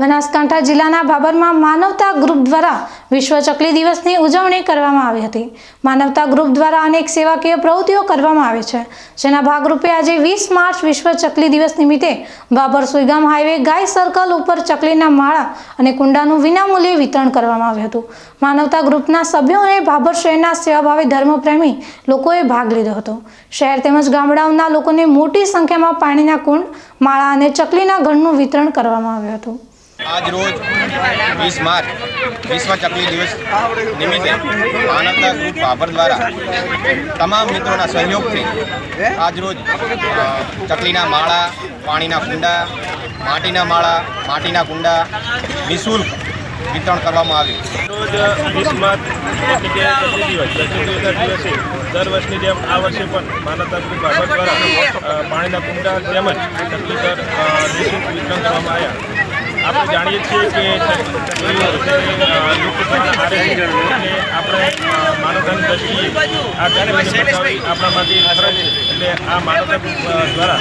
બનાસકાંઠા જિલ્લાના ભાબરમાં માનવતા ગ્રુપ દ્વારા વિશ્વ ચકલી દિવસની ઉજવણી કરવામાં આવી હતી. માનવતા ગ્રુપ દ્વારા અનેક સેવાકીય પ્રવૃત્તિઓ કરવામાં આવે છે. જેના ભાગરૂપે આજે વીસ માર્ચ વિશ્વ ચકલી દિવસ નિમિત્તે બાબર સુઈગામ હાઈવે ગાય સર્કલ ઉપર ચકલીના માળા અને કુંડાનું વિનામૂલ્યે વિતરણ કરવામાં આવ્યું હતું. માનવતા ગ્રુપના સભ્યો અને ભાભર શહેરના સેવાભાવી ધર્મપ્રેમી લોકોએ ભાગ લીધો હતો. શહેર તેમજ ગામડાઓના લોકોને મોટી સંખ્યામાં પાણીના કુંડ, માળા અને ચકલીના ઘરનું વિતરણ કરવામાં આવ્યું હતું. આજ રોજ વીસ માર્ચ, વિશ્વ ચકલી દિવસ નિમિત્તે માનવતા ગ્રુપ બાબર દ્વારા તમામ મિત્રોના સહયોગથી આજ રોજ ચકલીના માળા, પાણીના કુંડા, માટીના માળા, માટીના કુંડા નિઃશુલ્ક વિતરણ કરવામાં આવ્યું રોજ વીસ માર્ચ એટલે દિવસે દર વર્ષની જેમ આ વર્ષે પણ માનવતા ગ્રુપ બાબર દ્વારા પાણીના કુંડા તેમજ ચકલી પર નિઃશુલ્ક વિતરણ કરવામાં આવ્યા. આપણે જાણીએ છીએ કે આપણે માનવતાની દ્રષ્ટિએ આ ચકલીને બચાવવી આપણા માટે ફરજ છે એટલે આ માનવતા દ્વારા